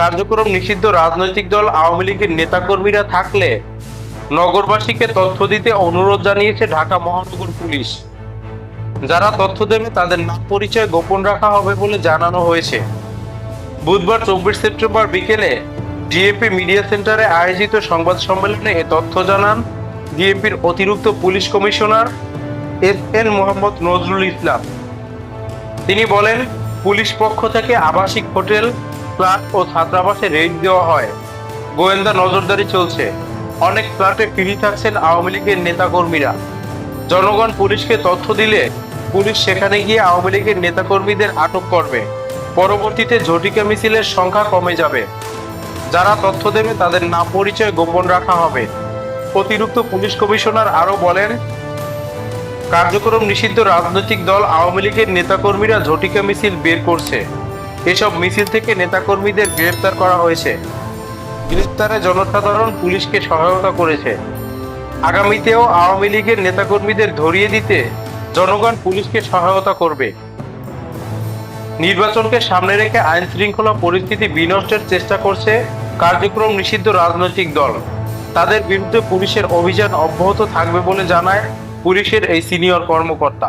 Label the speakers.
Speaker 1: কার্যক্রম নিষিদ্ধ রাজনৈতিক দল আওয়ামী লীগের নেতাকর্মীরা থাকলে নগরবাসীকে তথ্য দিতে অনুরোধ জানিয়েছে ঢাকা মহানগর পুলিশ। যারা তথ্য দেবে, তাদের নাম পরিচয় গোপন রাখা হবে বলে জানানো হয়েছে। বুধবার চব্বিশ সেপ্টেম্বর বিকেলে ডিএপি মিডিয়া সেন্টারে আয়োজিত সংবাদ সম্মেলনে এ তথ্য জানান ডিএপির অতিরিক্ত police commissioner S N Mohammad Nazrul Islam. তিনি বলেন, পুলিশ পক্ষ থেকে আবাসিক হোটেল ফ্ল্যাট ও ছাত্রাবাসে রেড দেওয়া হয়। গোয়েন্দা নজরদারি চলছে। অনেক ফ্ল্যাটে ফিরি থাকছেন আওয়ামী লীগের নেতাকর্মীরা। জনগণ পুলিশকে তথ্য দিলে পুলিশ সেখানে গিয়ে আওয়ামী লীগের নেতাকর্মীদের আটক করবে। পরবর্তীতে ঝটিকা মিছিলের সংখ্যা কমে যাবে। যারা তথ্য দেবে, তাদের নাম পরিচয় গোপন রাখা হবে। অতিরিক্ত পুলিশ কমিশনার আরও বলেন, কার্যক্রম নিষিদ্ধ রাজনৈতিক দল আওয়ামী লীগের নেতাকর্মীরা ঝটিকা মিছিল বের করছে। এসব মিছিল থেকে নেতাকর্মীদের গ্রেপ্তার করা হয়েছে। গ্রেপ্তারে জনসাধারণ পুলিশকে সহায়তা করেছে। আগামীতেও আওয়ামী লীগের নেতাকর্মীদের ধরিয়ে দিতে জনগণ পুলিশকে সহায়তা করবে। নির্বাচনকে সামনে রেখে আইন শৃঙ্খলা পরিস্থিতি বিনষ্টের চেষ্টা করছে কার্যক্রম নিষিদ্ধ রাজনৈতিক দল। তাদের বিরুদ্ধে পুলিশের অভিযান অব্যাহত থাকবে বলে জানায় পুলিশের এই সিনিয়র কর্মকর্তা।